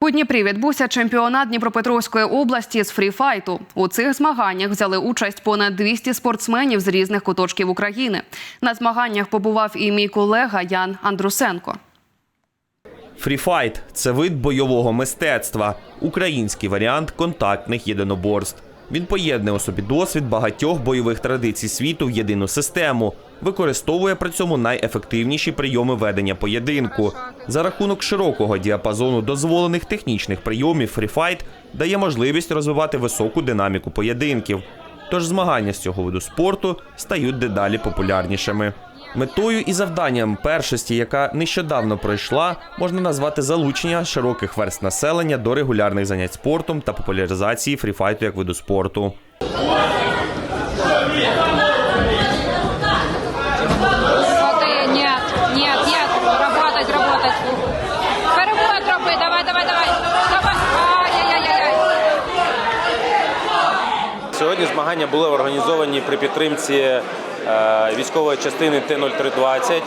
У Дніпрі відбувся чемпіонат Дніпропетровської області з фріфайту. У цих змаганнях взяли участь понад 200 спортсменів з різних куточків України. На змаганнях побував і мій колега Ян Андрусенко. Фріфайт це вид бойового мистецтва, український варіант контактних єдиноборств. Він поєднує у собі досвід багатьох бойових традицій світу в єдину систему, використовує при цьому найефективніші прийоми ведення поєдинку. За рахунок широкого діапазону дозволених технічних прийомів фріфайт дає можливість розвивати високу динаміку поєдинків. Тож змагання з цього виду спорту стають дедалі популярнішими. Метою і завданням першості, яка нещодавно пройшла, можна назвати залучення широких верст населення до регулярних занять спортом та популяризації фріфайту як виду спорту. Сьогодні змагання були організовані при підтримці е, військової частини Т-0320 е,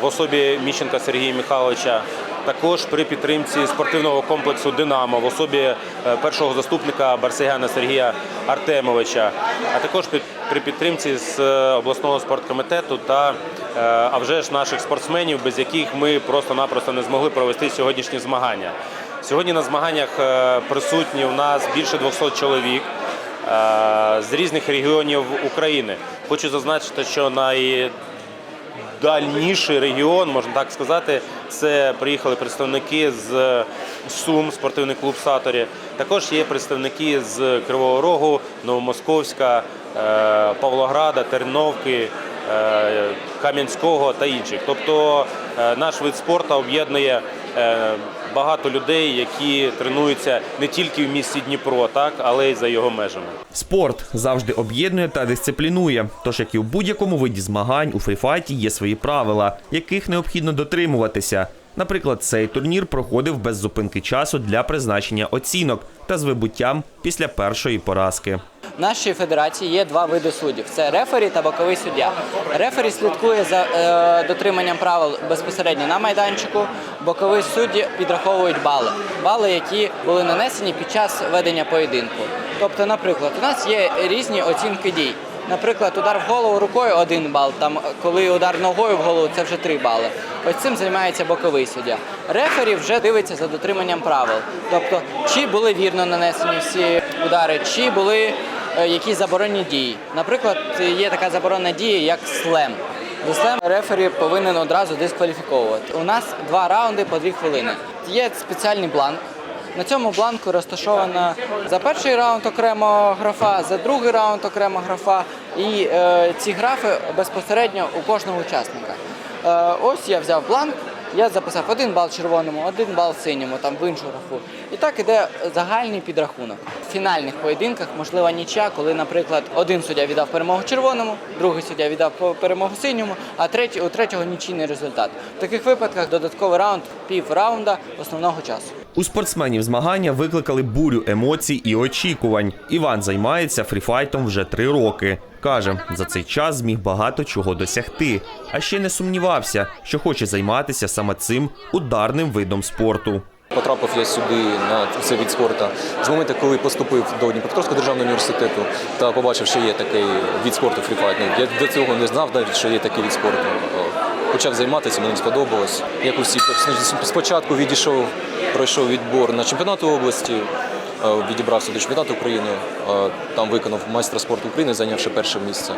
в особі Міщенка Сергія Михайловича. Також при підтримці спортивного комплексу Динамо в особі е, першого заступника Барсегяна Сергія Артемовича, а також при підтримці з обласного спорткомітету та а вже ж наших спортсменів, без яких ми просто-напросто не змогли провести сьогоднішні змагання. Сьогодні на змаганнях присутні у нас більше 200 чоловік з різних регіонів України. Хочу зазначити, що найдальніший регіон, можна так сказати, це приїхали представники з Сум, спортивний клуб Саторі. Також є представники з Кривого Рогу, Новомосковська, е, Павлограда, Терновки. е, Кам'янського та інших. Тобто е, наш вид спорту об'єднує е, багато людей, які тренуються не тільки в місті Дніпро, так, але й за його межами. Спорт завжди об'єднує та дисциплінує. Тож, як і у будь-якому виді змагань, у фріфайті є свої правила, яких необхідно дотримуватися. Наприклад, цей турнір проходив без зупинки часу для призначення оцінок та з вибуттям після першої поразки. Нашій федерації є два види суддів: це рефері та боковий суддя. Рефері слідкує за е, дотриманням правил безпосередньо на майданчику. Бокові судді підраховують бали, бали, які були нанесені під час ведення поєдинку. Тобто, наприклад, у нас є різні оцінки дій. Наприклад, удар в голову рукою один бал. Там коли удар ногою в голову, це вже три бали. Ось цим займається боковий суддя. Рефері вже дивиться за дотриманням правил. Тобто, чи були вірно нанесені всі удари, чи були якісь заборонені дії. Наприклад, є така заборонена дія, як слем. За слем рефері повинен одразу дискваліфіковувати. У нас два раунди по дві хвилини. Є спеціальний бланк. На цьому бланку розташована за перший раунд окремо графа, за другий раунд окремо графа. І е, ці графи безпосередньо у кожного учасника. Е, ось я взяв бланк, я записав один бал червоному, один бал синьому, там в іншу графу. І так іде загальний підрахунок. В фінальних поєдинках можлива нічя, коли, наприклад, один суддя віддав перемогу червоному, другий суддя віддав перемогу синьому, а третій, у третього нічийний результат. В таких випадках додатковий раунд пів раунда основного часу. У спортсменів змагання викликали бурю емоцій і очікувань. Іван займається фріфайтом вже три роки. Каже, за цей час зміг багато чого досягти, а ще не сумнівався, що хоче займатися саме цим ударним видом спорту. Потрапив я сюди на цей від спорту з моменту, коли поступив до Дніпропетровського державного університету та побачив, що є такий від спорту фріфайт. Ну, я до цього не знав навіть, що є такий від спорту. Почав займатися, мені сподобалось. Як усі спочатку відійшов, пройшов відбор на чемпіонат області, е, відібрався до чемпіонату України, е, там виконав майстра спорту України, зайнявши перше місце.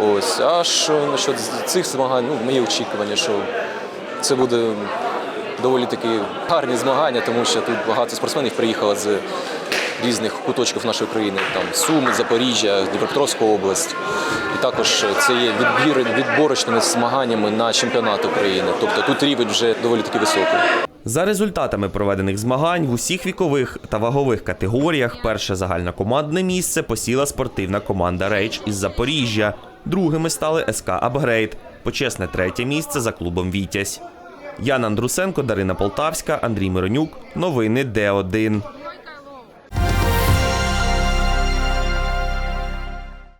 Ось, а що насчет цих змагань, ну, мої очікування, що це буде доволі такі гарні змагання, тому що тут багато спортсменів приїхало з різних куточків нашої країни, там Суми, Запоріжжя, Дніпропетровська область. І також це є відбір відборочними змаганнями на чемпіонат України. Тобто тут рівень вже доволі таки високий. За результатами проведених змагань в усіх вікових та вагових категоріях перше загальнокомандне місце посіла спортивна команда Рейч із Запоріжжя. Другими стали СК Апгрейд. Почесне третє місце за клубом Вітязь. Яна Андрусенко, Дарина Полтавська, Андрій Миронюк. Новини Д1.